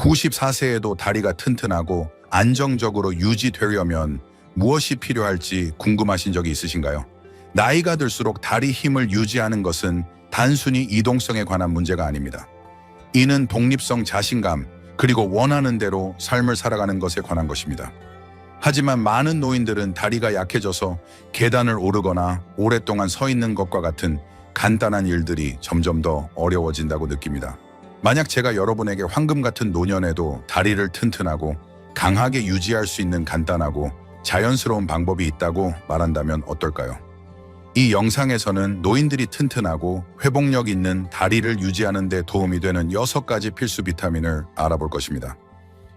94세에도 다리가 튼튼하고 안정적으로 유지되려면 무엇이 필요할지 궁금하신 적이 있으신가요? 나이가 들수록 다리 힘을 유지하는 것은 단순히 이동성에 관한 문제가 아닙니다. 이는 독립성, 자신감, 그리고 원하는 대로 삶을 살아가는 것에 관한 것입니다. 하지만 많은 노인들은 다리가 약해져서 계단을 오르거나 오랫동안 서 있는 것과 같은 간단한 일들이 점점 더 어려워진다고 느낍니다. 만약 제가 여러분에게 황금 같은 노년에도 다리를 튼튼하고 강하게 유지할 수 있는 간단하고 자연스러운 방법이 있다고 말한다면 어떨까요? 이 영상에서는 노인들이 튼튼하고 회복력 있는 다리를 유지하는 데 도움이 되는 6가지 필수 비타민을 알아볼 것입니다.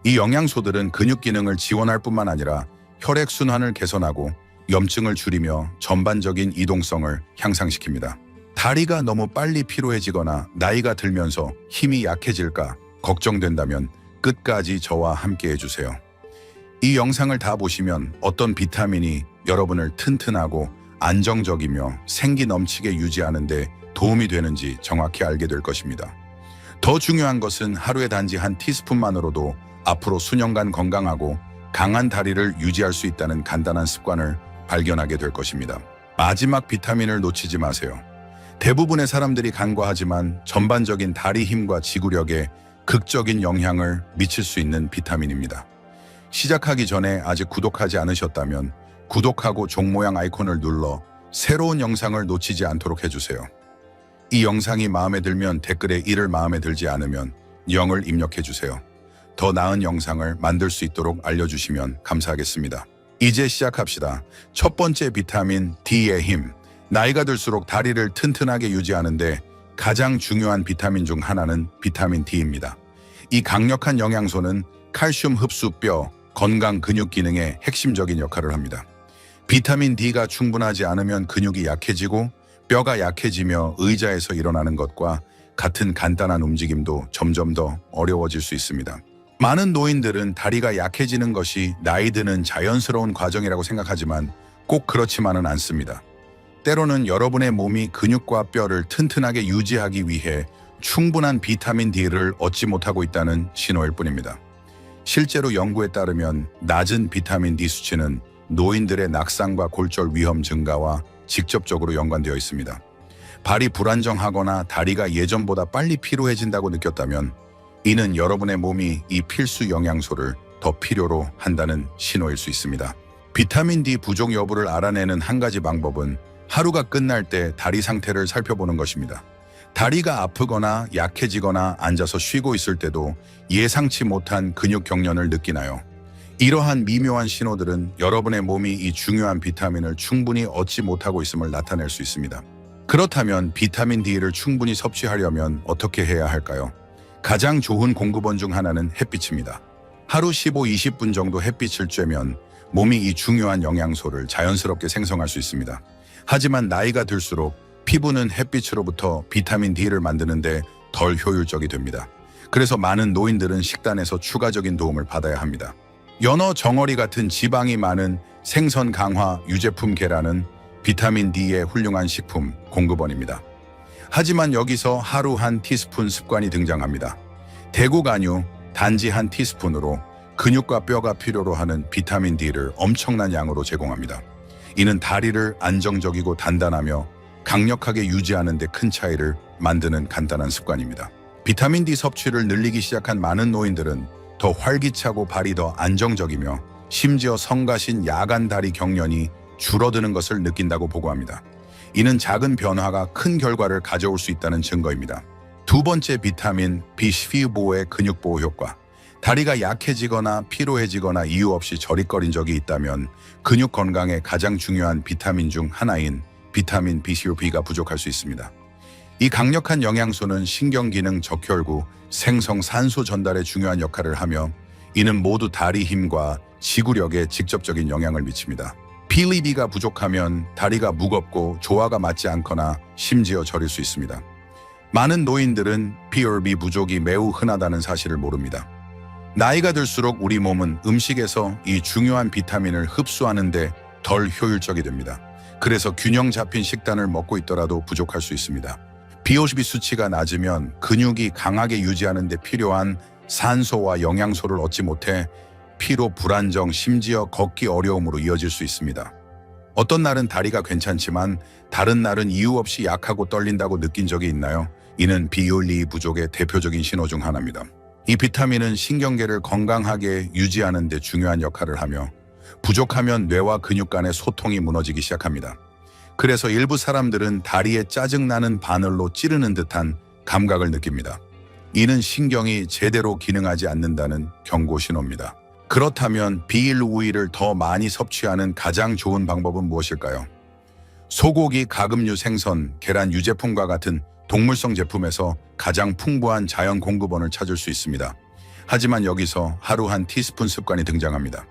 이 영양소들은 근육 기능을 지원할 뿐만 아니라 혈액 순환을 개선하고 염증을 줄이며 전반적인 이동성을 향상시킵니다. 다리가 너무 빨리 피로해지거나 나이가 들면서 힘이 약해질까 걱정된다면 끝까지 저와 함께 해주세요. 이 영상을 다 보시면 어떤 비타민이 여러분을 튼튼하고 안정적이며 생기 넘치게 유지하는데 도움이 되는지 정확히 알게 될 것입니다. 더 중요한 것은 하루에 단지 한 티스푼만으로도 앞으로 수년간 건강하고 강한 다리를 유지할 수 있다는 간단한 습관을 발견하게 될 것입니다. 마지막 비타민을 놓치지 마세요. 대부분의 사람들이 간과하지만 전반적인 다리 힘과 지구력에 극적인 영향을 미칠 수 있는 비타민입니다. 시작하기 전에 아직 구독하지 않으셨다면 구독하고 종 모양 아이콘을 눌러 새로운 영상을 놓치지 않도록 해주세요. 이 영상이 마음에 들면 댓글에 이를 마음에 들지 않으면 0을 입력해주세요. 더 나은 영상을 만들 수 있도록 알려주시면 감사하겠습니다. 이제 시작합시다. 첫 번째 비타민 D의 힘. 나이가 들수록 다리를 튼튼하게 유지하는데 가장 중요한 비타민 중 하나는 비타민 D입니다. 이 강력한 영양소는 칼슘 흡수 뼈, 건강 근육 기능에 핵심적인 역할을 합니다. 비타민 D가 충분하지 않으면 근육이 약해지고 뼈가 약해지며 의자에서 일어나는 것과 같은 간단한 움직임도 점점 더 어려워질 수 있습니다. 많은 노인들은 다리가 약해지는 것이 나이 드는 자연스러운 과정이라고 생각하지만 꼭 그렇지만은 않습니다. 때로는 여러분의 몸이 근육과 뼈를 튼튼하게 유지하기 위해 충분한 비타민 D를 얻지 못하고 있다는 신호일 뿐입니다. 실제로 연구에 따르면 낮은 비타민 D 수치는 노인들의 낙상과 골절 위험 증가와 직접적으로 연관되어 있습니다. 발이 불안정하거나 다리가 예전보다 빨리 피로해진다고 느꼈다면 이는 여러분의 몸이 이 필수 영양소를 더 필요로 한다는 신호일 수 있습니다. 비타민 D 부족 여부를 알아내는 한 가지 방법은 하루가 끝날 때 다리 상태를 살펴보는 것입니다. 다리가 아프거나 약해지거나 앉아서 쉬고 있을 때도 예상치 못한 근육 경련을 느끼나요? 이러한 미묘한 신호들은 여러분의 몸이 이 중요한 비타민을 충분히 얻지 못하고 있음을 나타낼 수 있습니다. 그렇다면 비타민 D를 충분히 섭취하려면 어떻게 해야 할까요? 가장 좋은 공급원 중 하나는 햇빛입니다. 하루 15-20분 정도 햇빛을 쬐면 몸이 이 중요한 영양소를 자연스럽게 생성할 수 있습니다. 하지만 나이가 들수록 피부는 햇빛으로부터 비타민 D를 만드는데 덜 효율적이 됩니다. 그래서 많은 노인들은 식단에서 추가적인 도움을 받아야 합니다. 연어 정어리 같은 지방이 많은 생선 강화 유제품 계란은 비타민 D의 훌륭한 식품 공급원입니다. 하지만 여기서 하루 한 티스푼 습관이 등장합니다. 대구 간유 단지 한 티스푼으로 근육과 뼈가 필요로 하는 비타민 D를 엄청난 양으로 제공합니다. 이는 다리를 안정적이고 단단하며 강력하게 유지하는 데 큰 차이를 만드는 간단한 습관입니다. 비타민 D 섭취를 늘리기 시작한 많은 노인들은 더 활기차고 발이 더 안정적이며 심지어 성가신 야간 다리 경련이 줄어드는 것을 느낀다고 보고합니다. 이는 작은 변화가 큰 결과를 가져올 수 있다는 증거입니다. 두 번째 비타민 B12보의 근육 보호 효과. 다리가 약해지거나 피로해지거나 이유 없이 저릿거린 적이 있다면 근육 건강에 가장 중요한 비타민 중 하나인 비타민 B12가 부족할 수 있습니다. 이 강력한 영양소는 신경기능 적혈구, 생성 산소 전달에 중요한 역할을 하며 이는 모두 다리 힘과 지구력에 직접적인 영향을 미칩니다. 필리비가 부족하면 다리가 무겁고 조화가 맞지 않거나 심지어 저릴 수 있습니다. 많은 노인들은 PRB 부족이 매우 흔하다는 사실을 모릅니다. 나이가 들수록 우리 몸은 음식에서 이 중요한 비타민을 흡수하는데 덜 효율적이 됩니다. 그래서 균형 잡힌 식단을 먹고 있더라도 부족할 수 있습니다. B52 수치가 낮으면 근육이 강하게 유지하는 데 필요한 산소와 영양소를 얻지 못해 피로 불안정, 심지어 걷기 어려움으로 이어질 수 있습니다. 어떤 날은 다리가 괜찮지만 다른 날은 이유 없이 약하고 떨린다고 느낀 적이 있나요? 이는 비올리 부족의 대표적인 신호 중 하나입니다. 이 비타민은 신경계를 건강하게 유지하는 데 중요한 역할을 하며 부족하면 뇌와 근육 간의 소통이 무너지기 시작합니다. 그래서 일부 사람들은 다리에 짜증나는 바늘로 찌르는 듯한 감각을 느낍니다. 이는 신경이 제대로 기능하지 않는다는 경고 신호입니다. 그렇다면 비일 우유를 더 많이 섭취하는 가장 좋은 방법은 무엇일까요? 소고기, 가금류 생선, 계란 유제품과 같은 동물성 제품에서 가장 풍부한 자연 공급원을 찾을 수 있습니다. 하지만 여기서 하루 한 티스푼 습관이 등장합니다.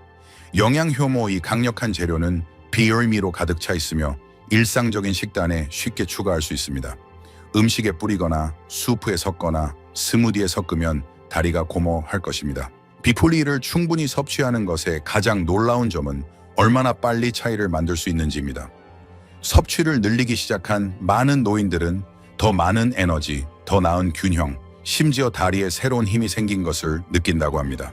영양 효모 이 강력한 재료는 비열미로 가득 차 있으며 일상적인 식단에 쉽게 추가할 수 있습니다. 음식에 뿌리거나 수프에 섞거나 스무디에 섞으면 다리가 고모할 것입니다. 비폴리를 충분히 섭취하는 것의 가장 놀라운 점은 얼마나 빨리 차이를 만들 수 있는지입니다. 섭취를 늘리기 시작한 많은 노인들은 더 많은 에너지, 더 나은 균형, 심지어 다리에 새로운 힘이 생긴 것을 느낀다고 합니다.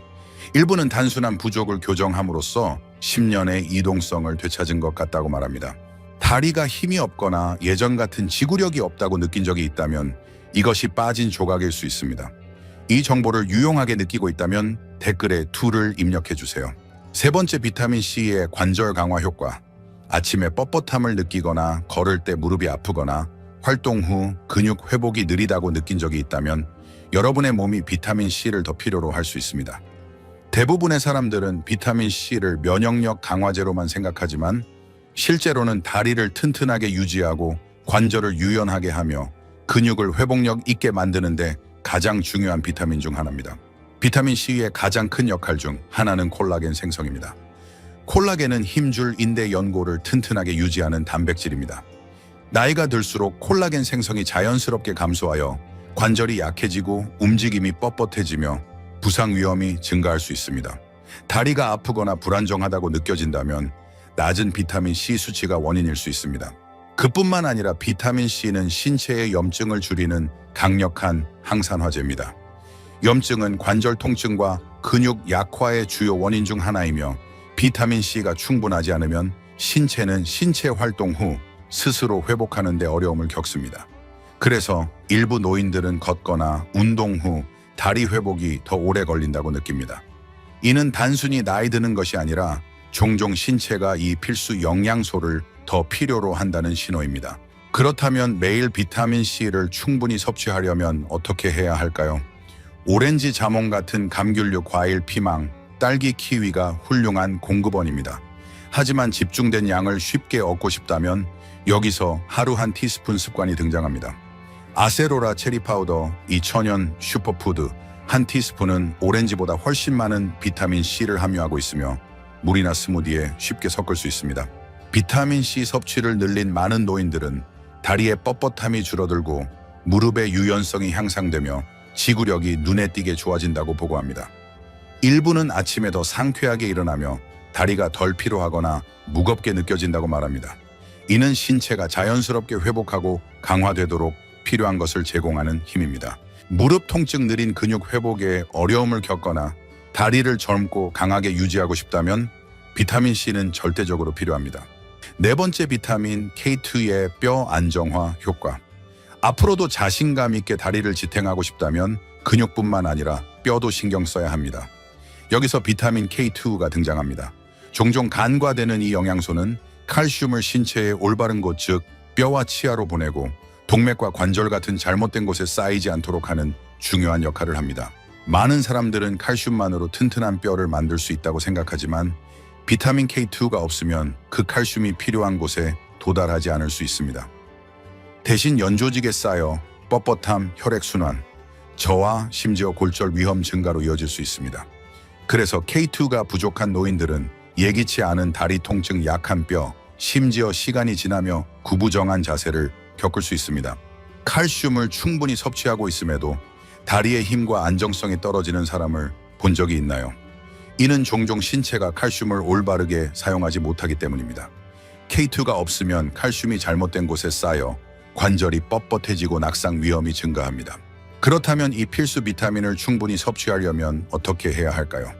일부는 단순한 부족을 교정함으로써 10년의 이동성을 되찾은 것 같다고 말합니다. 다리가 힘이 없거나 예전 같은 지구력이 없다고 느낀 적이 있다면 이것이 빠진 조각일 수 있습니다. 이 정보를 유용하게 느끼고 있다면 댓글에 2를 입력해 주세요. 세 번째 비타민 C의 관절 강화 효과. 아침에 뻣뻣함을 느끼거나 걸을 때 무릎이 아프거나 활동 후 근육 회복이 느리다고 느낀 적이 있다면 여러분의 몸이 비타민 C를 더 필요로 할 수 있습니다. 대부분의 사람들은 비타민 C를 면역력 강화제로만 생각하지만 실제로는 다리를 튼튼하게 유지하고 관절을 유연하게 하며 근육을 회복력 있게 만드는데 가장 중요한 비타민 중 하나입니다. 비타민 C의 가장 큰 역할 중 하나는 콜라겐 생성입니다. 콜라겐은 힘줄 인대 연골을 튼튼하게 유지하는 단백질입니다. 나이가 들수록 콜라겐 생성이 자연스럽게 감소하여 관절이 약해지고 움직임이 뻣뻣해지며 부상 위험이 증가할 수 있습니다. 다리가 아프거나 불안정하다고 느껴진다면 낮은 비타민 C 수치가 원인일 수 있습니다. 그뿐만 아니라 비타민 C는 신체의 염증을 줄이는 강력한 항산화제입니다. 염증은 관절 통증과 근육 약화의 주요 원인 중 하나이며 비타민 C가 충분하지 않으면 신체는 신체 활동 후 스스로 회복하는 데 어려움을 겪습니다. 그래서 일부 노인들은 걷거나 운동 후 다리 회복이 더 오래 걸린다고 느낍니다. 이는 단순히 나이 드는 것이 아니라 종종 신체가 이 필수 영양소를 더 필요로 한다는 신호입니다. 그렇다면 매일 비타민 C를 충분히 섭취하려면 어떻게 해야 할까요? 오렌지 자몽 같은 감귤류 과일 피망, 딸기 키위가 훌륭한 공급원입니다. 하지만 집중된 양을 쉽게 얻고 싶다면 여기서 하루 한 티스푼 습관이 등장합니다. 아세로라 체리 파우더, 이 천연 슈퍼푸드, 한 티스푼은 오렌지보다 훨씬 많은 비타민 C를 함유하고 있으며 물이나 스무디에 쉽게 섞을 수 있습니다. 비타민 C 섭취를 늘린 많은 노인들은 다리의 뻣뻣함이 줄어들고 무릎의 유연성이 향상되며 지구력이 눈에 띄게 좋아진다고 보고합니다. 일부는 아침에 더 상쾌하게 일어나며 다리가 덜 피로하거나 무겁게 느껴진다고 말합니다. 이는 신체가 자연스럽게 회복하고 강화되도록 필요한 것을 제공하는 힘입니다. 무릎 통증 느린 근육 회복에 어려움을 겪거나 다리를 젊고 강하게 유지하고 싶다면 비타민 C는 절대적으로 필요합니다. 네 번째 비타민 K2의 뼈 안정화 효과. 앞으로도 자신감 있게 다리를 지탱하고 싶다면 근육뿐만 아니라 뼈도 신경 써야 합니다. 여기서 비타민 K2가 등장합니다. 종종 간과되는 이 영양소는 칼슘을 신체의 올바른 곳, 즉 뼈와 치아로 보내고 동맥과 관절 같은 잘못된 곳에 쌓이지 않도록 하는 중요한 역할을 합니다. 많은 사람들은 칼슘만으로 튼튼한 뼈를 만들 수 있다고 생각하지만 비타민 K2가 없으면 그 칼슘이 필요한 곳에 도달하지 않을 수 있습니다. 대신 연조직에 쌓여 뻣뻣함, 혈액순환, 저와 심지어 골절 위험 증가로 이어질 수 있습니다. 그래서 K2가 부족한 노인들은 예기치 않은 다리 통증, 약한 뼈, 심지어 시간이 지나며 구부정한 자세를 겪을 수 있습니다. 칼슘을 충분히 섭취하고 있음에도 다리의 힘과 안정성이 떨어지는 사람을 본 적이 있나요? 이는 종종 신체가 칼슘을 올바르게 사용하지 못하기 때문입니다. K2가 없으면 칼슘이 잘못된 곳에 쌓여 관절이 뻣뻣해지고 낙상 위험이 증가합니다. 그렇다면 이 필수 비타민을 충분히 섭취하려면 어떻게 해야 할까요?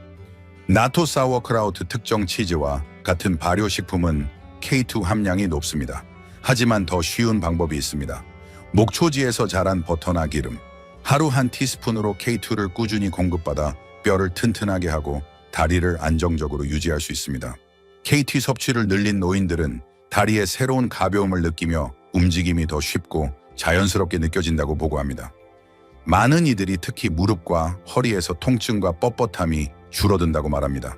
나토 사워크라우트 특정 치즈와 같은 발효식품은 K2 함량이 높습니다. 하지만 더 쉬운 방법이 있습니다. 목초지에서 자란 버터나 기름, 하루 한 티스푼으로 K2를 꾸준히 공급받아 뼈를 튼튼하게 하고 다리를 안정적으로 유지할 수 있습니다. KT 섭취를 늘린 노인들은 다리의 새로운 가벼움을 느끼며 움직임이 더 쉽고 자연스럽게 느껴진다고 보고합니다. 많은 이들이 특히 무릎과 허리에서 통증과 뻣뻣함이 줄어든다고 말합니다.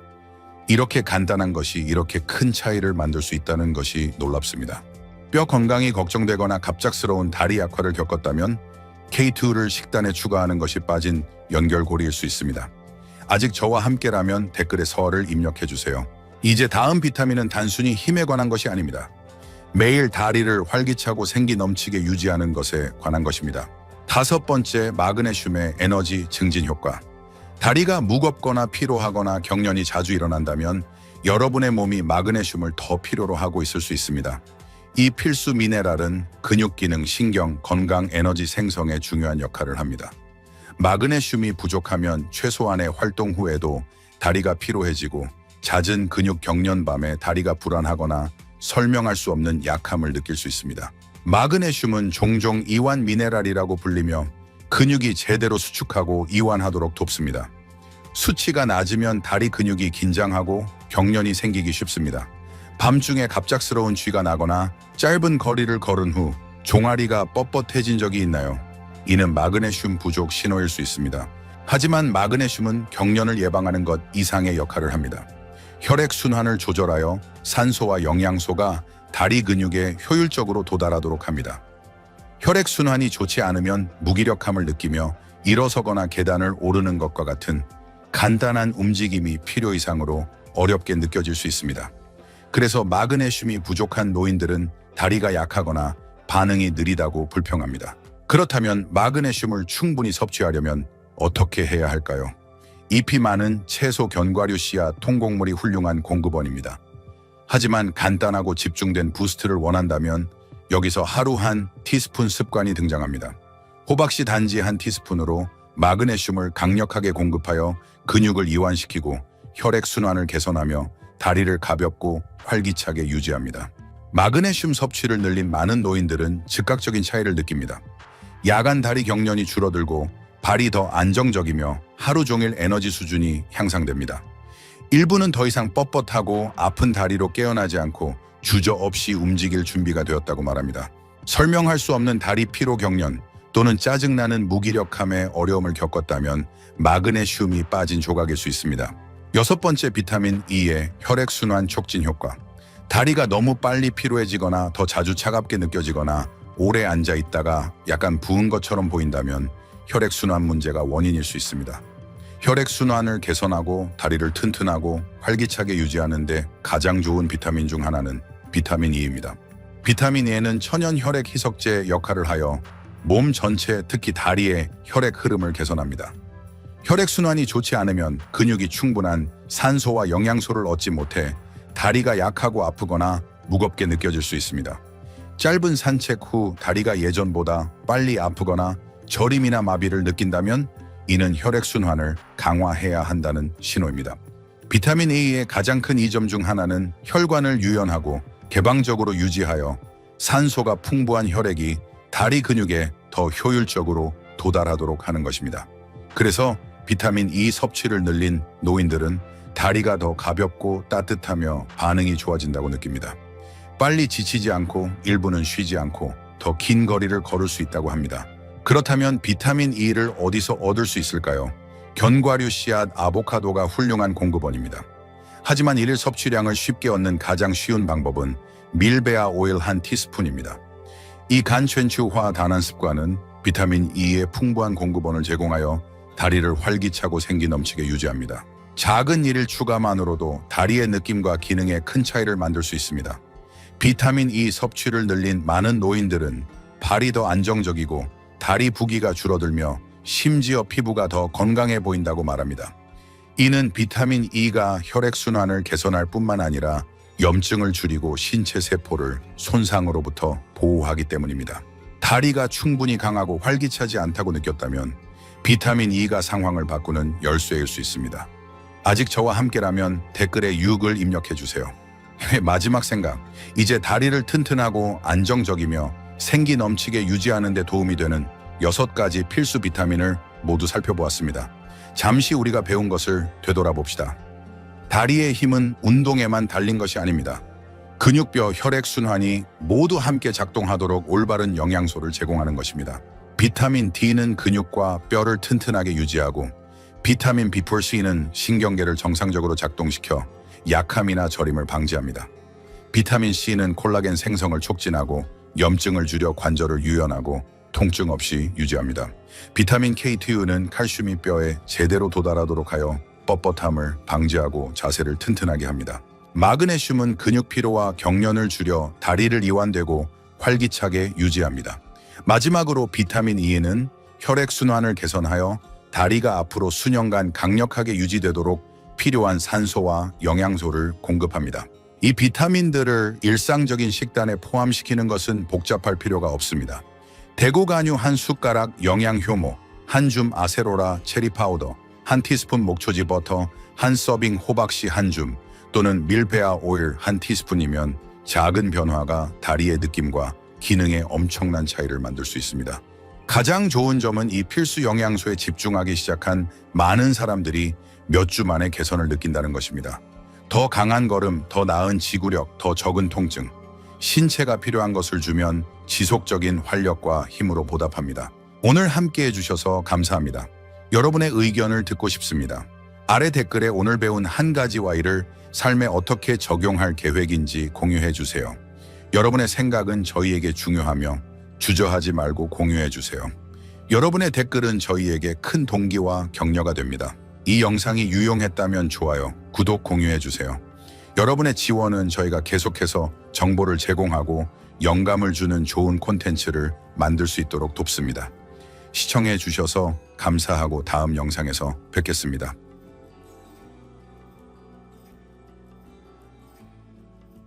이렇게 간단한 것이 이렇게 큰 차이를 만들 수 있다는 것이 놀랍습니다. 뼈 건강이 걱정되거나 갑작스러운 다리 약화를 겪었다면 K2를 식단에 추가하는 것이 빠진 연결고리일 수 있습니다. 아직 저와 함께라면 댓글에 서를 입력해 주세요. 이제 다음 비타민은 단순히 힘에 관한 것이 아닙니다. 매일 다리를 활기차고 생기 넘치게 유지하는 것에 관한 것입니다. 다섯 번째 마그네슘의 에너지 증진 효과. 다리가 무겁거나 피로하거나 경련이 자주 일어난다면 여러분의 몸이 마그네슘을 더 필요로 하고 있을 수 있습니다. 이 필수 미네랄은 근육 기능, 신경, 건강, 에너지 생성에 중요한 역할을 합니다. 마그네슘이 부족하면 최소한의 활동 후에도 다리가 피로해지고 잦은 근육 경련 밤에 다리가 불안하거나 설명할 수 없는 약함을 느낄 수 있습니다. 마그네슘은 종종 이완 미네랄이라고 불리며 근육이 제대로 수축하고 이완하도록 돕습니다. 수치가 낮으면 다리 근육이 긴장하고 경련이 생기기 쉽습니다. 밤중에 갑작스러운 쥐가 나거나 짧은 거리를 걸은 후 종아리가 뻣뻣해진 적이 있나요? 이는 마그네슘 부족 신호일 수 있습니다. 하지만 마그네슘은 경련을 예방하는 것 이상의 역할을 합니다. 혈액 순환을 조절하여 산소와 영양소가 다리 근육에 효율적으로 도달하도록 합니다. 혈액 순환이 좋지 않으면 무기력함을 느끼며 일어서거나 계단을 오르는 것과 같은 간단한 움직임이 필요 이상으로 어렵게 느껴질 수 있습니다. 그래서 마그네슘이 부족한 노인들은 다리가 약하거나 반응이 느리다고 불평합니다. 그렇다면 마그네슘을 충분히 섭취하려면 어떻게 해야 할까요? 잎이 많은 채소 견과류 씨앗 통곡물이 훌륭한 공급원입니다. 하지만 간단하고 집중된 부스트를 원한다면 여기서 하루 한 티스푼 습관이 등장합니다. 호박씨 단지 한 티스푼으로 마그네슘을 강력하게 공급하여 근육을 이완시키고 혈액 순환을 개선하며 다리를 가볍고 활기차게 유지합니다. 마그네슘 섭취를 늘린 많은 노인들은 즉각적인 차이를 느낍니다. 야간 다리 경련이 줄어들고 발이 더 안정적이며 하루 종일 에너지 수준이 향상됩니다. 일부는 더 이상 뻣뻣하고 아픈 다리로 깨어나지 않고 주저없이 움직일 준비가 되었다고 말합니다. 설명할 수 없는 다리 피로 경련 또는 짜증나는 무기력함에 어려움을 겪었다면 마그네슘이 빠진 조각일 수 있습니다. 여섯 번째 비타민 E의 혈액순환 촉진 효과. 다리가 너무 빨리 피로해지거나 더 자주 차갑게 느껴지거나 오래 앉아 있다가 약간 부은 것처럼 보인다면 혈액순환 문제가 원인일 수 있습니다. 혈액순환을 개선하고 다리를 튼튼하고 활기차게 유지하는데 가장 좋은 비타민 중 하나는 비타민 E입니다. 비타민 E는 천연 혈액 희석제 역할을 하여 몸 전체 특히 다리의 혈액 흐름을 개선합니다. 혈액순환이 좋지 않으면 근육이 충분한 산소와 영양소를 얻지 못해 다리가 약하고 아프거나 무겁게 느껴질 수 있습니다. 짧은 산책 후 다리가 예전보다 빨리 아프거나 저림이나 마비를 느낀다면 이는 혈액순환을 강화해야 한다는 신호입니다. 비타민 A의 가장 큰 이점 중 하나는 혈관을 유연하고 개방적으로 유지하여 산소가 풍부한 혈액이 다리 근육에 더 효율적으로 도달하도록 하는 것입니다. 그래서 비타민 E 섭취를 늘린 노인들은 다리가 더 가볍고 따뜻하며 반응이 좋아진다고 느낍니다. 빨리 지치지 않고 일부는 쉬지 않고 더 긴 거리를 걸을 수 있다고 합니다. 그렇다면 비타민 E를 어디서 얻을 수 있을까요? 견과류 씨앗 아보카도가 훌륭한 공급원입니다. 하지만 이를 섭취량을 쉽게 얻는 가장 쉬운 방법은 밀베아 오일 한 티스푼입니다. 이 간ჩen추화 단한 습관은 비타민 E의 풍부한 공급원을 제공하여 다리를 활기차고 생기 넘치게 유지합니다. 작은 일일 추가만으로도 다리의 느낌과 기능에 큰 차이를 만들 수 있습니다. 비타민 E 섭취를 늘린 많은 노인들은 발이 더 안정적이고 다리 부기가 줄어들며 심지어 피부가 더 건강해 보인다고 말합니다. 이는 비타민 E가 혈액순환을 개선할 뿐만 아니라 염증을 줄이고 신체 세포를 손상으로부터 보호하기 때문입니다. 다리가 충분히 강하고 활기차지 않다고 느꼈다면 비타민 E가 상황을 바꾸는 열쇠일 수 있습니다. 아직 저와 함께라면 댓글에 6을 입력해 주세요. 마지막 생각. 이제 다리를 튼튼하고 안정적이며 생기 넘치게 유지하는 데 도움이 되는 여섯 가지 필수 비타민을 모두 살펴보았습니다. 잠시 우리가 배운 것을 되돌아봅시다. 다리의 힘은 운동에만 달린 것이 아닙니다. 근육뼈, 혈액순환이 모두 함께 작동하도록 올바른 영양소를 제공하는 것입니다. 비타민 D는 근육과 뼈를 튼튼하게 유지하고 비타민 B4C는 신경계를 정상적으로 작동시켜 약함이나 저림을 방지합니다. 비타민 C는 콜라겐 생성을 촉진하고 염증을 줄여 관절을 유연하고 통증 없이 유지합니다. 비타민 K2는 칼슘이 뼈에 제대로 도달하도록 하여 뻣뻣함을 방지하고 자세를 튼튼하게 합니다. 마그네슘은 근육 피로와 경련을 줄여 다리를 이완되고 활기차게 유지합니다. 마지막으로 비타민 E는 혈액 순환을 개선하여 다리가 앞으로 수년간 강력하게 유지되도록 필요한 산소와 영양소를 공급합니다. 이 비타민들을 일상적인 식단에 포함시키는 것은 복잡할 필요가 없습니다. 대구 간유 한 숟가락 영양 효모, 한 줌 아세로라 체리 파우더, 한 티스푼 목초지 버터, 한 서빙 호박씨 한 줌, 또는 밀베아 오일 한 티스푼이면 작은 변화가 다리의 느낌과 기능에 엄청난 차이를 만들 수 있습니다. 가장 좋은 점은 이 필수 영양소에 집중하기 시작한 많은 사람들이 몇 주 만에 개선을 느낀다는 것입니다. 더 강한 걸음, 더 나은 지구력, 더 적은 통증. 신체가 필요한 것을 주면 지속적인 활력과 힘으로 보답합니다. 오늘 함께 해주셔서 감사합니다. 여러분의 의견을 듣고 싶습니다. 아래 댓글에 오늘 배운 한 가지 와이를 삶에 어떻게 적용할 계획인지 공유해 주세요. 여러분의 생각은 저희에게 중요하며 주저하지 말고 공유해 주세요. 여러분의 댓글은 저희에게 큰 동기와 격려가 됩니다. 이 영상이 유용했다면 좋아요, 구독, 공유해 주세요. 여러분의 지원은 저희가 계속해서 정보를 제공하고 영감을 주는 좋은 콘텐츠를 만들 수 있도록 돕습니다. 시청해 주셔서 감사하고 다음 영상에서 뵙겠습니다.